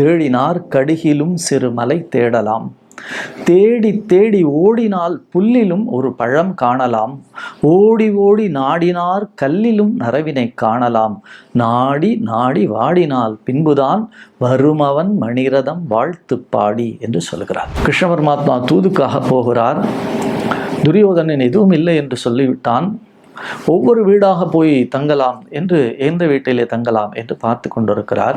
தேடினார் கடுகிலும் சிறு மலை தேடலாம். தேடி தேடி ஓடினால் புல்லிலும் ஒரு பழம் காணலாம். ஓடி ஓடி நாடினார் கல்லிலும் நரவினை காணலாம். நாடி நாடி வாடினால் பின்புதான் வருமவன் மணிரதம் வாழ்த்து பாடி என்று சொல்கிறார். கிருஷ்ண பரமாத்மா தூதுக்காக போகிறார். துரியோதனன் எதுவும் இல்லை என்று சொல்லிவிட்டான். ஒவ்வொரு வீடாக போய் தங்கலாம் என்று எந்த வீட்டிலே தங்கலாம் என்று பார்த்து கொண்டிருக்கிறார்.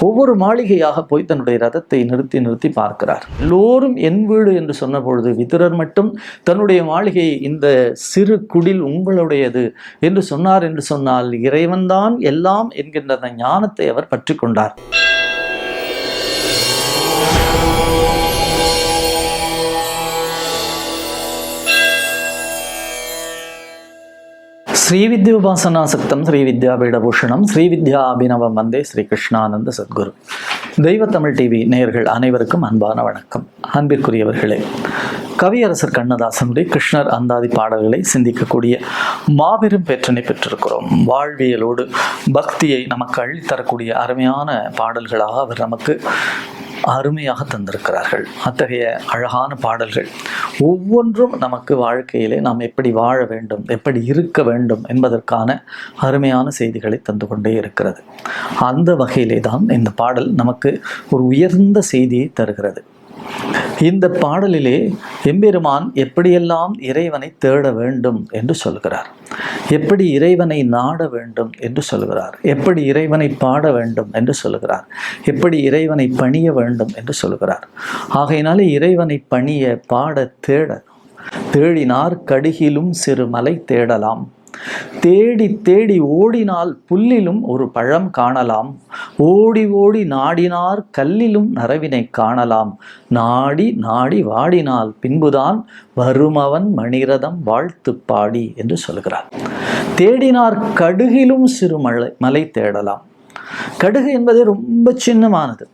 ஒவ்வொரு மாளிகையாக போய் தன்னுடைய ரதத்தை நிறுத்தி நிறுத்தி பார்க்கிறார். எல்லோரும் என் வீடு என்று சொன்ன பொழுது விதுரர் மட்டும் தன்னுடைய மாளிகை இந்த சிறு குடில் உங்களுடையது என்று சொன்னார் என்று சொன்னால் இறைவன்தான் எல்லாம் என்கின்ற அந்த ஞானத்தை அவர் பற்றி கொண்டார் ஸ்ரீவித்யோபாசனாசக்தம் ஸ்ரீ வித்யாபீடபூஷணம் ஸ்ரீ வித்யா அபினவம் வந்தே ஸ்ரீ கிருஷ்ணானந்த சத்குரு. தெய்வ தமிழ் டிவி நேயர்கள் அனைவருக்கும் அன்பான வணக்கம். அன்பிற்குரியவர்களே கவியரசர் கண்ணதாசனுடைய கிருஷ்ணர் அந்தாதி பாடல்களை சிந்திக்கக்கூடிய மாபெரும் பெற்றனை பெற்றிருக்கிறோம். வாழ்வியலோடு பக்தியை நமக்கு அள்ளித்தரக்கூடிய அருமையான பாடல்களாக அவர் நமக்கு அருமையாக தந்திருக்கிறார்கள். அத்தகைய அழகான பாடல்கள். ஒவ்வொன்றும் நமக்கு வாழ்க்கையிலே நாம் எப்படி வாழ வேண்டும் எப்படி இருக்க வேண்டும் என்பதற்கான அருமையான செய்திகளை தந்து கொண்டே இருக்கிறது. அந்த வகையிலே தான் இந்த பாடல் நமக்கு ஒரு உயர்ந்த செய்தியை தருகிறது. இந்த பாடலிலே எம்பெருமான் எப்படியெல்லாம் இறைவனை தேட வேண்டும் என்று சொல்கிறார். எப்படி இறைவனை நாட வேண்டும் என்று சொல்கிறார். எப்படி இறைவனை பாட வேண்டும் என்று சொல்கிறார். எப்படி இறைவனை பணிய வேண்டும் என்று சொல்கிறார். ஆகையினாலே இறைவனை பணிய பாட தேட தேடினார் கடுகிலும் சிறு மலை தேடலாம். தேடி தேடி ஓடினால் புல்லிலும் ஒரு பழம் காணலாம். ஓடி ஓடி நாடினார் கல்லிலும் நரவினை காணலாம். நாடி நாடி வாடினால் பின்புதான் வருமவன் மணிரதம் வாழ்த்து பாடி என்று சொல்கிறார். தேடினார் கடுகிலும் சிறு மலை மலை தேடலாம். கடுகு என்பது ரொம்ப சின்னமானது.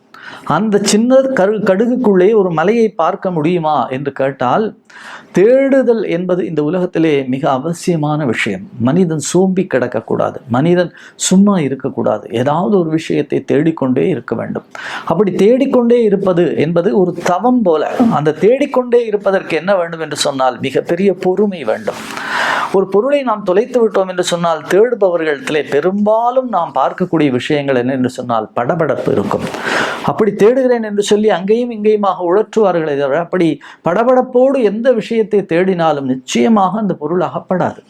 அந்த சின்ன கரு கடுகுக்குள்ளே ஒரு மலையை பார்க்க முடியுமா என்று கேட்டால் தேடுதல் என்பது இந்த உலகத்திலே மிக அவசியமான விஷயம். மனிதன் சோம்பி கிடக்கக்கூடாது. மனிதன் சும்மா இருக்கக்கூடாது. ஏதாவது ஒரு விஷயத்தை தேடிக்கொண்டே இருக்க வேண்டும். அப்படி தேடிக்கொண்டே இருப்பது என்பது ஒரு தவம் போல. அந்த தேடிக்கொண்டே இருப்பதற்கு என்ன வேண்டும் என்று சொன்னால் மிகப்பெரிய பொறுமை வேண்டும். ஒரு பொருளை நாம் தொலைத்து விட்டோம் என்று சொன்னால் தேடுபவர்களிடத்திலே பெரும்பாலும் நாம் பார்க்கக்கூடிய விஷயங்கள் என்ன என்று சொன்னால் படபடப்பு இருக்கும். அப்படி தேடுகிறேன் என்று சொல்லி அங்கேயும் இங்கேயுமாக உழற்றுவார்களே தவிர அப்படி படபடப்போடு எந்த விஷயத்தை தேடினாலும் நிச்சயமாக அந்த பொருள் அகப்படாது.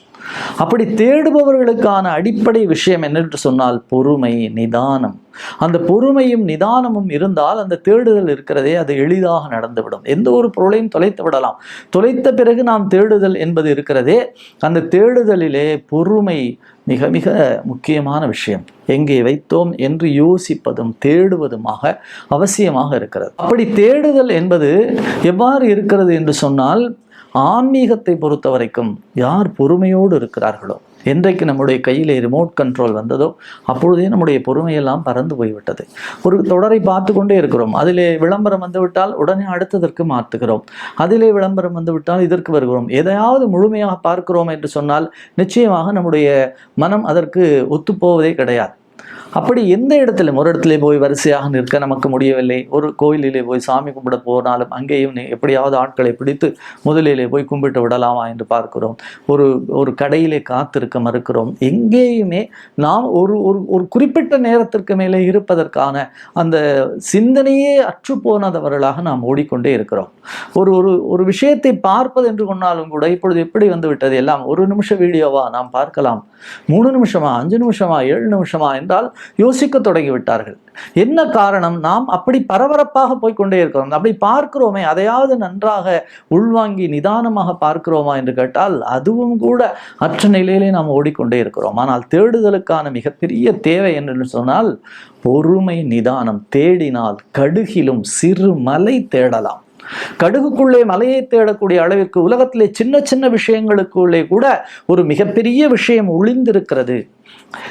அப்படி தேடுபவர்களுக்கான அடிப்படை விஷயம் என்னென்று சொன்னால் பொறுமை நிதானம். அந்த பொறுமையும் நிதானமும் இருந்தால் அந்த தேடுதல் இருக்கிறதே அது எளிதாக நடந்துவிடும். எந்த ஒரு பொருளையும் தொலைத்து விடலாம். தொலைத்த பிறகு நாம் தேடுதல் என்பது இருக்கிறதே அந்த தேடுதலிலே பொறுமை மிக மிக முக்கியமான விஷயம். எங்கே வைத்தோம் என்று யோசிப்பதும் தேடுவதுமாக அவசியமாக இருக்கிறது. அப்படி தேடுதல் என்பது எவ்வாறு இருக்கிறது என்று சொன்னால் ஆன்மீகத்தை பொறுத்த வரைக்கும் யார் பொறுமையோடு இருக்கிறார்களோ என்றைக்கு நம்முடைய கையிலே ரிமோட் கண்ட்ரோல் வந்ததோ அப்பொழுதே நம்முடைய பொறுமையெல்லாம் பறந்து போய்விட்டது. ஒரு தொடரை பார்த்து கொண்டே இருக்கிறோம். அதிலே விளம்பரம் வந்துவிட்டால் உடனே அடுத்ததற்கு மாற்றுகிறோம். அதிலே விளம்பரம் வந்துவிட்டால் இதற்கு வருகிறோம். எதையாவது முழுமையாக பார்க்கிறோம் என்று சொன்னால் நிச்சயமாக நம்முடைய மனம் அதற்கு ஒத்துப்போவதே கிடையாது. அப்படி எந்த இடத்துல ஒரு இடத்துல போய் வரிசையாக நிற்க நமக்கு முடியவில்லை? ஒரு கோயிலிலே போய் சாமி கும்பிட போனாலும் அங்கேயும் எப்படியாவது ஆட்களை பிடித்து முதலிலே போய் கும்பிட்டு விடலாமா என்று பார்க்கிறோம். ஒரு ஒரு கடையிலே காத்திருக்க மறுக்கிறோம். எங்கேயுமே நாம் ஒரு ஒரு ஒரு குறிப்பிட்ட நேரத்திற்கு மேலே இருப்பதற்கான அந்த சிந்தனையே அற்றுப்போனதவர்களாக நாம் ஓடிக்கொண்டே இருக்கிறோம். ஒரு ஒரு ஒரு விஷயத்தை பார்ப்பது என்று கொண்டாலும் கூட இப்பொழுது எப்படி வந்து விட்டது எல்லாம் ஒரு நிமிஷ வீடியோவா நாம் பார்க்கலாம். மூணு நிமிஷமா அஞ்சு நிமிஷமா ஏழு நிமிஷமா என்று என்றால் யோசிக்க தொடங்கிவிட்டார்கள். என்ன காரணம்? நாம் அப்படி பரபரப்பாக போய்கொண்டே இருக்கிறோம். அப்படி பார்க்கிறோமே அதையாவது நன்றாக உள்வாங்கி நிதானமாக பார்க்கிறோமா என்று கேட்டால் அதுவும் கூட அற்ற நிலையிலே நாம் ஓடிக்கொண்டே இருக்கிறோம். ஆனால் தேடுதலுக்கான மிகப்பெரிய தேவை என்று சொன்னால் பொறுமை நிதானம் தேடினால் கடுகிலும் சிறு மலை தேடலாம். கடுகுக்குள்ளே மலையை தேடக்கூடிய அளவிற்கு உலகத்திலே சின்ன சின்ன விஷயங்களுக்குள்ளே கூட ஒரு மிகப்பெரிய விஷயம் ஒளிந்திருக்கிறது.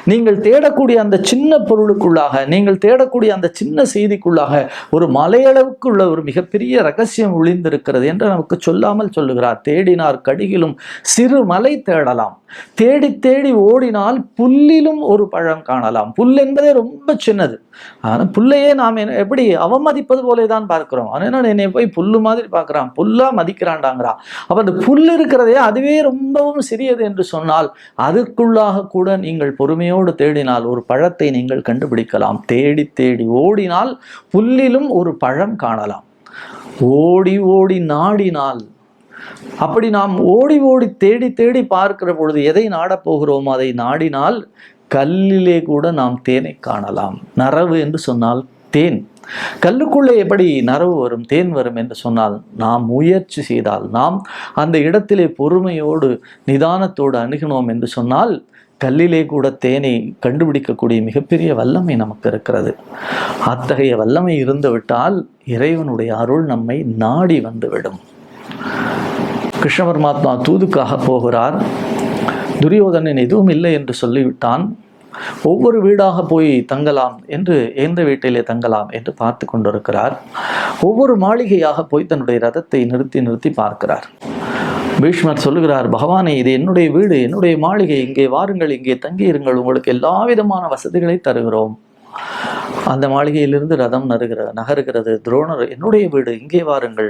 நீங்கள் தேடக்கூடிய அந்த சின்ன பொருளுக்குள்ளாக நீங்கள் தேடக்கூடிய அந்த சின்ன செய்திக்குள்ளாக ஒரு மலையளவுக்கு உள்ள ஒரு மிகப்பெரிய ரகசியம் ஒளிந்திருக்கிறது என்று நமக்கு சொல்லாமல் சொல்லுகிறார். தேடினார் கடிகிலும் சிறு மலை தேடலாம். தேடி தேடி ஓடினால் புல்லிலும் ஒரு பழம் காணலாம். புல் என்பதே ரொம்ப சின்னது. ஆனால் புல்லையே நாம் எப்படி அவமதிப்பது போலே தான் பார்க்கிறோம். ஆனால் என்னை போய் புல்லு மாதிரி பார்க்குறான். புல்லாக மதிக்கிறான்டாங்கிறான். அப்ப அந்த புல் இருக்கிறதே அதுவே ரொம்பவும் சிறியது என்று சொன்னால் அதற்குள்ளாக கூட நீங்கள் பொறுமையோடு தேடினால் ஒரு பழத்தை நீங்கள் கண்டுபிடிக்கலாம். தேடி தேடி ஓடினால் புல்லிலும் ஒரு பழம் காணலாம். ஓடி ஓடி நாடினால். அப்படி நாம் ஓடி ஓடி தேடி தேடி பார்க்கிற பொழுது எதை நாடப் போகிறோமோ? அதை நாடினால் கல்லிலே கூட நாம் தேனை காணலாம். நரவு என்று சொன்னால் தேன். கல்லுக்குள்ளே எப்படி நரவு வரும் தேன் வரும் என்று சொன்னால் நாம் முயற்சி செய்தால் நாம் அந்த இடத்திலே பொறுமையோடு நிதானத்தோடு அணுகினோம் என்று சொன்னால் கல்லிலே கூட தேனை கண்டுபிடிக்கக்கூடிய மிகப்பெரிய வல்லமை நமக்கு இருக்கிறது. அத்தகைய வல்லமை இருந்துவிட்டால் இறைவனுடைய அருள் நம்மை நாடி வந்துவிடும். கிருஷ்ண பரமாத்மா தூதுக்காக போகிறார். துரியோதனன் எதுவும் இல்லை என்று சொல்லிவிட்டான். ஒவ்வொரு வீடாக போய் தங்கலாம் என்று எந்த வீட்டிலே தங்கலாம் என்று பார்த்து கொண்டிருக்கிறார். ஒவ்வொரு மாளிகையாக போய் தன்னுடைய ரதத்தை நிறுத்தி நிறுத்தி பார்க்கிறார். பீஷ்மர் சொல்லுகிறார் பகவானே இது என்னுடைய வீடு என்னுடைய மாளிகை இங்கே வாருங்கள் இங்கே தங்கியிருங்கள் உங்களுக்கு எல்லா விதமான வசதிகளை தருகிறோம். அந்த மாளிகையிலிருந்து ரதம் நருகிற நகருகிறது. துரோணர் என்னுடைய வீடு இங்கே வாருங்கள்.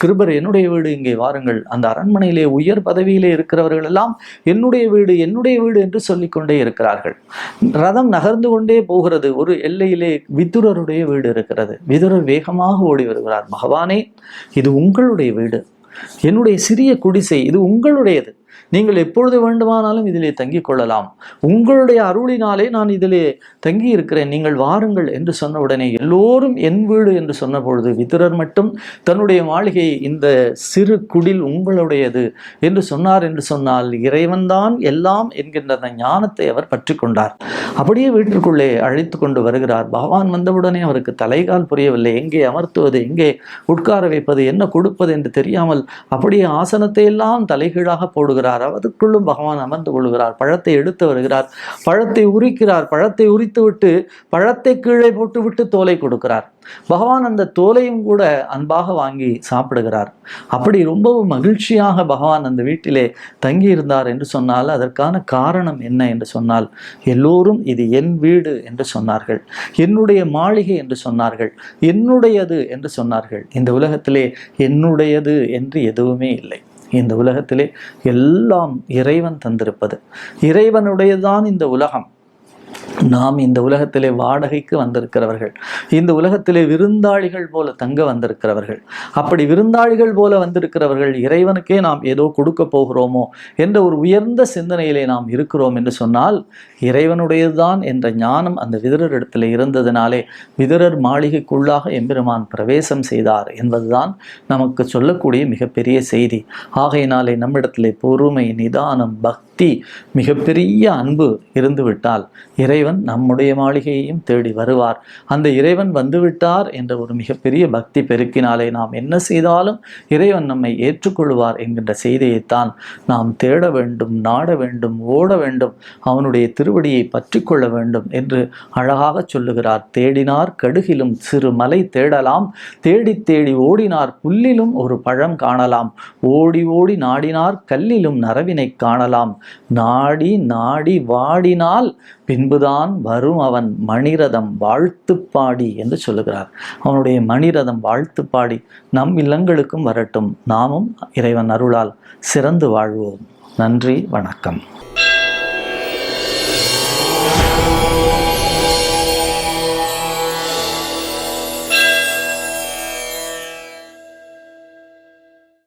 கிருபர் என்னுடைய வீடு இங்கே வாருங்கள். அந்த அரண்மனையிலே உயர் பதவியிலே இருக்கிறவர்கள் எல்லாம் என்னுடைய வீடு என்னுடைய வீடு என்று சொல்லிக்கொண்டே இருக்கிறார்கள். ரதம் நகர்ந்து கொண்டே போகிறது. ஒரு எல்லையிலே விதுரருடைய வீடு இருக்கிறது. விதுரர் வேகமாக ஓடி வருகிறார். பகவானே இது உங்களுடைய வீடு. என்னுடைய சிறிய குடிசை இது உங்களுடையது. நீங்கள் எப்பொழுது வேண்டுமானாலும் இதிலே தங்கிக் கொள்ளலாம். உங்களுடைய அருளினாலே நான் இதிலே தங்கி இருக்கிறேன் நீங்கள் வாருங்கள் என்று சொன்ன உடனே எல்லோரும் என் வீடு என்று சொன்ன பொழுது விதுரர் மட்டும் தன்னுடைய மாளிகை இந்த சிறு குடில் உங்களுடையது என்று சொன்னார் என்று சொன்னால் இறைவன்தான் எல்லாம் என்கின்ற அந்த ஞானத்தை அவர் பற்றி கொண்டார் அப்படியே வீட்டிற்குள்ளே அழைத்து கொண்டு வருகிறார். பகவான் வந்தவுடனே அவருக்கு தலைகால் புரியவில்லை. எங்கே அமர்த்துவது? எங்கே உட்கார வைப்பது? என்ன கொடுப்பது என்று தெரியாமல் அப்படியே ஆசனத்தை எல்லாம் தலைகீழாக போடுகிறார். அதற்குள்ளும் பகவான் அமர்ந்து கொள்கிறார் பழத்தை எடுத்து வருகிறார் பழத்தை உரிக்கிறார் பழத்தை உரித்துவிட்டு பழத்தை கீழே போட்டுவிட்டு தோலை கொடுக்கிறார். பகவான் அந்த தோலையும் கூட அன்பாக வாங்கி சாப்பிடுகிறார். அப்படி ரொம்பவும் மகிழ்ச்சியாக பகவான் அந்த வீட்டிலே தங்கியிருந்தார் என்று சொன்னால் அதற்கான காரணம் என்ன என்று சொன்னால் எல்லோரும் இது என் வீடு என்று சொன்னார்கள் என்னுடைய மாளிகை என்று சொன்னார்கள் என்னுடையது என்று சொன்னார்கள். இந்த உலகத்திலே என்னுடையது என்று எதுவுமே இல்லை. இந்த உலகத்திலே எல்லாம் இறைவன் தந்திருப்பது. இறைவனுடையதான் இந்த உலகம். நாம் இந்த உலகத்திலே வாடகைக்கு வந்திருக்கிறவர்கள். இந்த உலகத்திலே விருந்தாளிகள் போல தங்க வந்திருக்கிறவர்கள். அப்படி விருந்தாளிகள் போல வந்திருக்கிறவர்கள் இறைவனுக்கே நாம் ஏதோ கொடுக்க போகிறோமோ என்ற ஒரு உயர்ந்த சிந்தனையிலே நாம் இருக்கிறோம் என்று சொன்னால் இறைவனுடையதுதான் என்ற ஞானம் அந்த விதுரரிடத்தில் இருந்ததினாலே விதரர் மாளிகைக்குள்ளாக எம்பெருமான் பிரவேசம் செய்தார் என்பதுதான் நமக்கு சொல்லக்கூடிய மிகப்பெரிய செய்தி. ஆகையினாலே நம்மிடத்திலே பொறுமை நிதானம் பக்தி மிகப்பெரிய அன்பு இருந்துவிட்டால் இறைவன் நம்முடைய மாளிகையையும் தேடி வருவார். அந்த இறைவன் வந்துவிட்டார் என்ற ஒரு மிகப்பெரிய பக்தி பெருக்கினாலே நாம் என்ன செய்தாலும் இறைவன் நம்மை ஏற்றுக்கொள்வார் என்கின்ற செய்தியைத்தான் நாம் தேட வேண்டும் நாட வேண்டும் ஓட வேண்டும் அவனுடைய திருவடியை பற்றி கொள்ள வேண்டும் என்று அழகாக சொல்லுகிறார். தேடினார் கடுகிலும் சிறு மலை தேடலாம் தேடி தேடி ஓடினார் புல்லிலும் ஒரு பழம் காணலாம் ஓடி ஓடி நாடினார் கல்லிலும் நரவினை காணலாம். நாடி நாடி வாடினால் பின்புதான் வரும் அவன் மணிரதம் வாழ்த்து பாடி என்று சொல்லுகிறார். அவனுடைய மணிரதம் வாழ்த்து பாடி நம் இல்லங்களுக்கும் வரட்டும். நாமும் இறைவன் அருளால் சிறந்து வாழ்வோம். நன்றி வணக்கம்.